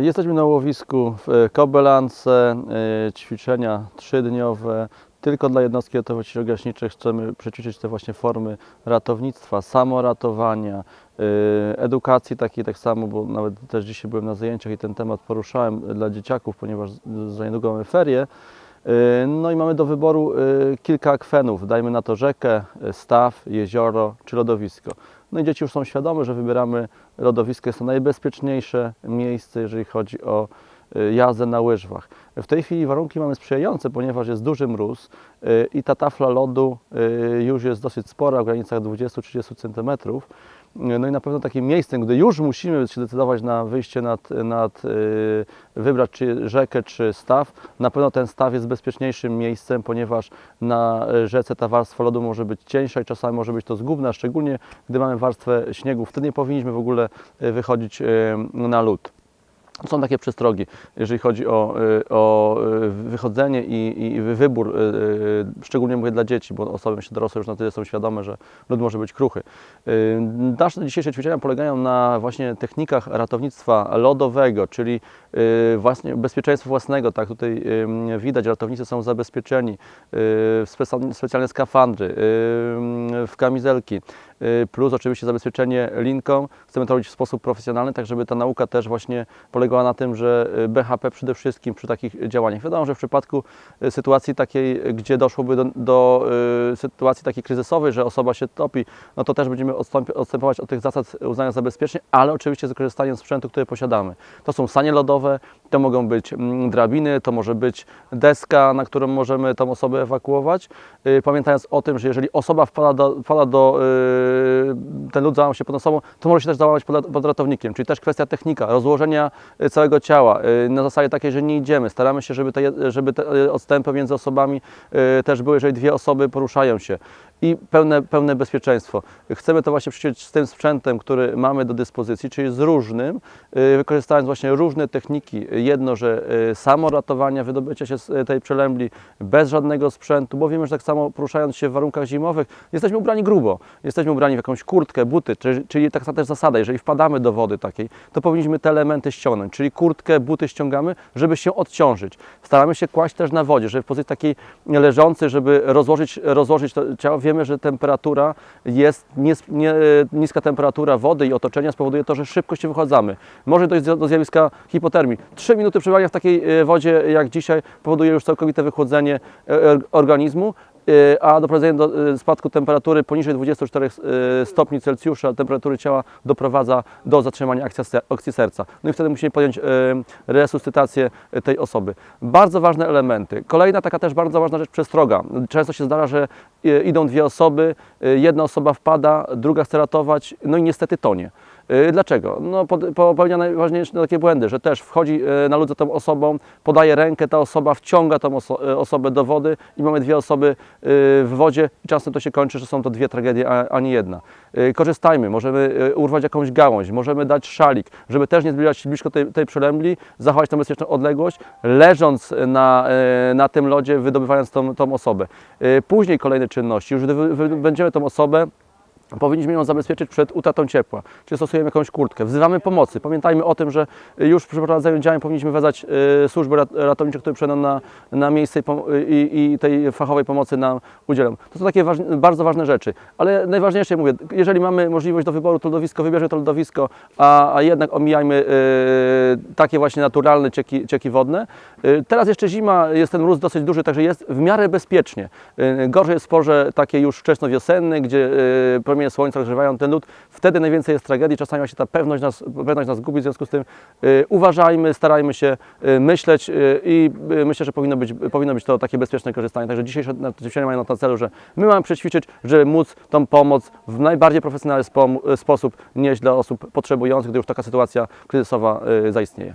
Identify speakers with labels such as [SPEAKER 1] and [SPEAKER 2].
[SPEAKER 1] Jesteśmy na łowisku w Kobylance, y, ćwiczenia trzydniowe. Tylko dla jednostki ratowniczo-gaśniczych chcemy przećwiczyć te właśnie formy ratownictwa, samoratowania, edukacji takiej tak samo, bo nawet też dzisiaj byłem na zajęciach i ten temat poruszałem dla dzieciaków, ponieważ za niedługo mamy ferie. No i mamy do wyboru kilka akwenów. Dajmy na to rzekę, staw, jezioro czy lodowisko. No i dzieci już są świadome, że wybieramy lodowisko. Jest to najbezpieczniejsze miejsce, jeżeli chodzi o jazdę na łyżwach. W tej chwili warunki mamy sprzyjające, ponieważ jest duży mróz y, i ta tafla lodu y, już jest dosyć spora, w granicach 20-30 cm. No i na pewno takim miejscem, gdy już musimy się decydować na wyjście nad, nad y, wybrać czy rzekę, czy staw, na pewno ten staw jest bezpieczniejszym miejscem, ponieważ na y, rzece ta warstwa lodu może być cieńsza i czasami może być to zgubna, szczególnie gdy mamy warstwę śniegu. Wtedy nie powinniśmy w ogóle y, wychodzić y, na lód. Są takie przestrogi, jeżeli chodzi o, y, o y, wychodzenie i, i wybór, y, szczególnie mówię dla dzieci, bo osoby myślę, dorosłe już na tyle są świadome, że lód może być kruchy. Nasze dzisiejsze ćwiczenia polegają na właśnie technikach ratownictwa lodowego, czyli właśnie bezpieczeństwa własnego. Tak, tutaj widać, ratownicy są zabezpieczeni w specjalne skafandry, w kamizelki, plus oczywiście zabezpieczenie linką. Chcemy to robić w sposób profesjonalny, tak żeby ta nauka też właśnie polegała na tym, że y, BHP przede wszystkim przy takich działaniach. Wiadomo, że w przypadku y, sytuacji takiej, gdzie doszłoby do, do y, sytuacji takiej kryzysowej, że osoba się topi, no to też będziemy odstępować od tych zasad uznania za bezpieczne, ale oczywiście z wykorzystaniem sprzętu, który posiadamy. To są sanie lodowe, to mogą być mm, drabiny, to może być deska, na którą możemy tą osobę ewakuować. Y, Pamiętając o tym, że jeżeli osoba wpada do, wpada do y, ten lód załamał się pod osobą, to może się też załamać pod, pod ratownikiem, czyli też kwestia technika, rozłożenia y, całego ciała y, na zasadzie takiej, że nie idziemy. Staramy się, żeby te, żeby te y, odstępy między osobami y, też były, jeżeli dwie osoby poruszają się i pełne, pełne bezpieczeństwo. Chcemy to właśnie przyjąć z tym sprzętem, który mamy do dyspozycji, czyli z różnym, y, wykorzystając właśnie różne techniki. Jedno, że y, samo ratowania, wydobycia się z y, tej przelębli bez żadnego sprzętu, bo wiemy, że tak samo poruszając się w warunkach zimowych, jesteśmy ubrani grubo. Jesteśmy ubrani w jakąś kurtkę, buty, czyli, czyli taka też zasada, jeżeli wpadamy do wody takiej, to powinniśmy te elementy ściągnąć, czyli kurtkę, buty ściągamy, żeby się odciążyć. Staramy się kłaść też na wodzie, żeby w pozycji takiej leżącej, żeby rozłożyć, rozłożyć to ciało. Wiemy, że temperatura jest, nie, niska temperatura wody i otoczenia spowoduje to, że szybko się wychadzamy. Może dojść do zjawiska hipotermii. Trzy minuty przebywania w takiej e, wodzie jak dzisiaj powoduje już całkowite wychłodzenie e, or- organizmu, e, a doprowadzenie do e, spadku temperatury poniżej 24 e, stopni Celsjusza temperatury ciała doprowadza do zatrzymania akcji se- akcji serca. No i wtedy musimy podjąć resuscytację tej osoby. Bardzo ważne elementy. Kolejna taka też bardzo ważna rzecz, przestroga. Często się zdarza, że idą dwie osoby, jedna osoba wpada, druga chce ratować, no i niestety tonie. E, Dlaczego? No, popełnia najważniejsze takie błędy, że też wchodzi e, na lód za tą osobą, podaje rękę, ta osoba wciąga tą oso- e, osobę do wody i mamy dwie osoby w wodzie i czasem to się kończy, że są to dwie tragedie, a, nie jedna. Korzystajmy, możemy urwać jakąś gałąź, możemy dać szalik, żeby też nie zbliżać się blisko tej, tej przelębli, zachować tą bezpieczną odległość, leżąc na, na tym lodzie, wydobywając tą, tą osobę. Później kolejne czynności, już będziemy tą osobę Powinniśmy ją zabezpieczyć przed utratą ciepła, czyli stosujemy jakąś kurtkę. Wzywamy pomocy. Pamiętajmy o tym, że już przy przeprowadzaniu działań powinniśmy wezwać y, służby rat- ratownicze, które przyjdą na, na miejsce i, i, tej fachowej pomocy nam udzielą. To są takie bardzo ważne rzeczy. Ale najważniejsze, mówię, jeżeli mamy możliwość do wyboru to lodowisko, wybierzmy to lodowisko, a, a jednak omijajmy y, takie właśnie naturalne cieki, cieki wodne. Y, teraz jeszcze zima, jest ten mróz dosyć duży, także jest w miarę bezpiecznie. Y, gorzej jest w porze takiej już wczesnowiosennej, gdzie y, promienie słońca rozgrzewają ten lód. Wtedy najwięcej jest tragedii, czasami właśnie ta pewność nas, pewność nas gubi, w związku z tym y, uważajmy, starajmy się y, myśleć y, i y, myślę, że powinno być, powinno być to takie bezpieczne korzystanie. Także dzisiejsze ćwiczenia mają na celu, że my mamy przećwiczyć, żeby móc tą pomoc w najbardziej profesjonalny spom- sposób nieść dla osób potrzebujących, gdy już taka sytuacja kryzysowa y, zaistnieje.